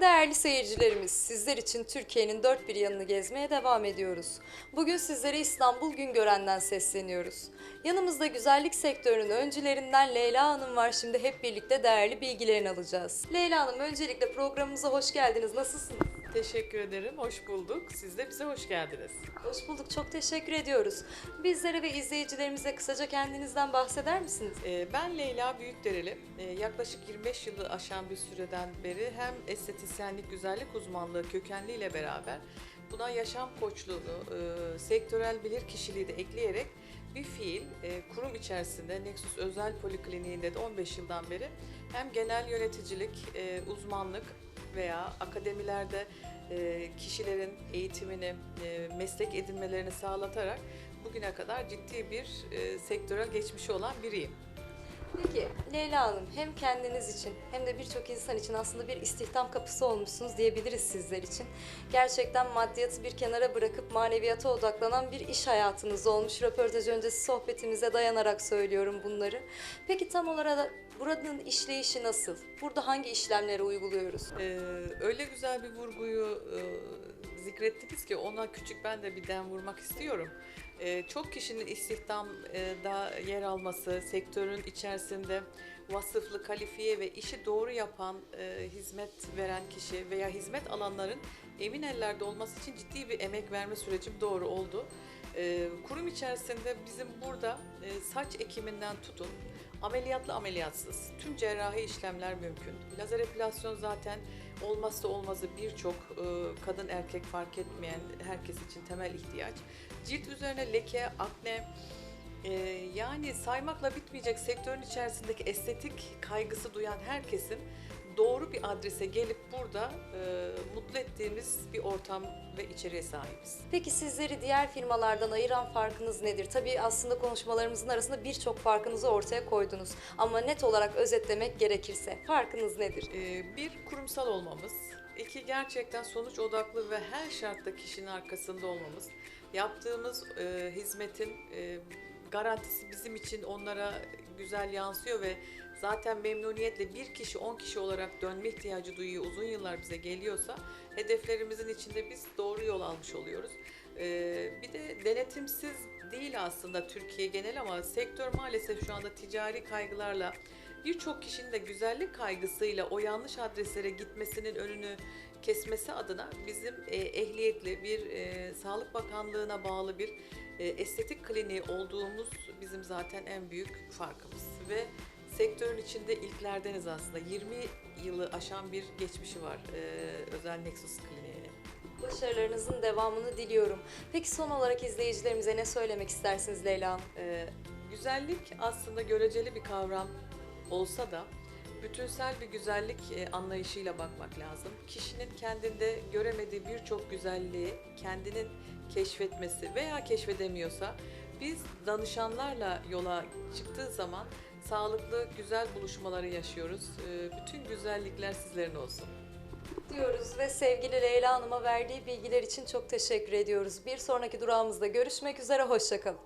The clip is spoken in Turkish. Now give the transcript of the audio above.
Değerli seyircilerimiz, sizler için Türkiye'nin dört bir yanını gezmeye devam ediyoruz. Bugün sizlere İstanbul Güngören'den sesleniyoruz. Yanımızda güzellik sektörünün öncülerinden Leyla Hanım var. Şimdi hep birlikte değerli bilgilerini alacağız. Leyla Hanım öncelikle programımıza hoş geldiniz. Nasılsınız? Teşekkür ederim, hoş bulduk. Siz de bize hoş geldiniz. Hoş bulduk, çok teşekkür ediyoruz. Bizlere ve izleyicilerimize kısaca kendinizden bahseder misiniz? Ee, Ben Leyla Büyükdereli. Ee, Yaklaşık 25 yılı aşan bir süreden beri hem estetisyenlik, güzellik uzmanlığı kökenliyle beraber buna yaşam koçluğunu, e, sektörel bilir kişiliği de ekleyerek bir fiil e, kurum içerisinde Nexus Özel Polikliniğinde de 15 yıldan beri hem genel yöneticilik, e, uzmanlık veya akademilerde e, kişilerin eğitimini, e, meslek edinmelerini sağlatarak bugüne kadar ciddi bir e, sektörel geçmişi olan biriyim. Peki Leyla Hanım hem kendiniz için hem de birçok insan için aslında bir istihdam kapısı olmuşsunuz diyebiliriz sizler için. Gerçekten maddiyatı bir kenara bırakıp maneviyata odaklanan bir iş hayatınız olmuş. Röportaj öncesi sohbetimize dayanarak söylüyorum bunları. Peki tam olarak buranın işleyişi nasıl? Burada hangi işlemleri uyguluyoruz? Ee, öyle güzel bir vurguyu e, zikrettiniz ki ona küçük ben de bir dem vurmak istiyorum. Ee, çok kişinin istihdamda yer alması, sektörün içerisinde vasıflı, kalifiye ve işi doğru yapan e, hizmet veren kişi veya hizmet alanların emin ellerde olması için ciddi bir emek verme sürecim doğru oldu. Ee, kurum içerisinde bizim burada e, saç ekiminden tutun, ameliyatlı ameliyatsız tüm cerrahi işlemler mümkün. Lazer epilasyon zaten olmazsa olmazı birçok e, kadın erkek fark etmeyen herkes için temel ihtiyaç. Cilt üzerine leke, akne, e, yani saymakla bitmeyecek sektörün içerisindeki estetik kaygısı duyan herkesin doğru bir adrese gelip burada e, mutlu ettiğimiz bir ortam ve içeriğe sahibiz. Peki sizleri diğer firmalardan ayıran farkınız nedir? Tabii aslında konuşmalarımızın arasında birçok farkınızı ortaya koydunuz. Ama net olarak özetlemek gerekirse farkınız nedir? Ee, bir kurumsal olmamız, iki gerçekten sonuç odaklı ve her şartta kişinin arkasında olmamız, yaptığımız e, hizmetin e, garantisi bizim için onlara güzel yansıyor ve zaten memnuniyetle bir kişi 10 kişi olarak dönme ihtiyacı duyuyor uzun yıllar bize geliyorsa hedeflerimizin içinde biz doğru yol almış oluyoruz. Ee, bir de denetimsiz değil aslında Türkiye genel ama sektör maalesef şu anda ticari kaygılarla birçok kişinin de güzellik kaygısıyla o yanlış adreslere gitmesinin önünü kesmesi adına bizim e, ehliyetli bir e, Sağlık Bakanlığı'na bağlı bir e, estetik kliniği olduğumuz bizim zaten en büyük farkımız ve sektörün içinde ilklerdeniz aslında 20 yılı aşan bir geçmişi var e, özel Nexus kliniğinin. Başarılarınızın devamını diliyorum. Peki son olarak izleyicilerimize ne söylemek istersiniz Leyla Hanım? Ee, güzellik aslında göreceli bir kavram olsa da bütünsel bir güzellik e, anlayışıyla bakmak lazım. Kişinin kendinde göremediği birçok güzelliği kendinin keşfetmesi veya keşfedemiyorsa biz danışanlarla yola çıktığı zaman sağlıklı, güzel buluşmaları yaşıyoruz. Ee, bütün güzellikler sizlerin olsun. diyoruz ve sevgili Leyla Hanım'a verdiği bilgiler için çok teşekkür ediyoruz. Bir sonraki durağımızda görüşmek üzere, hoşçakalın.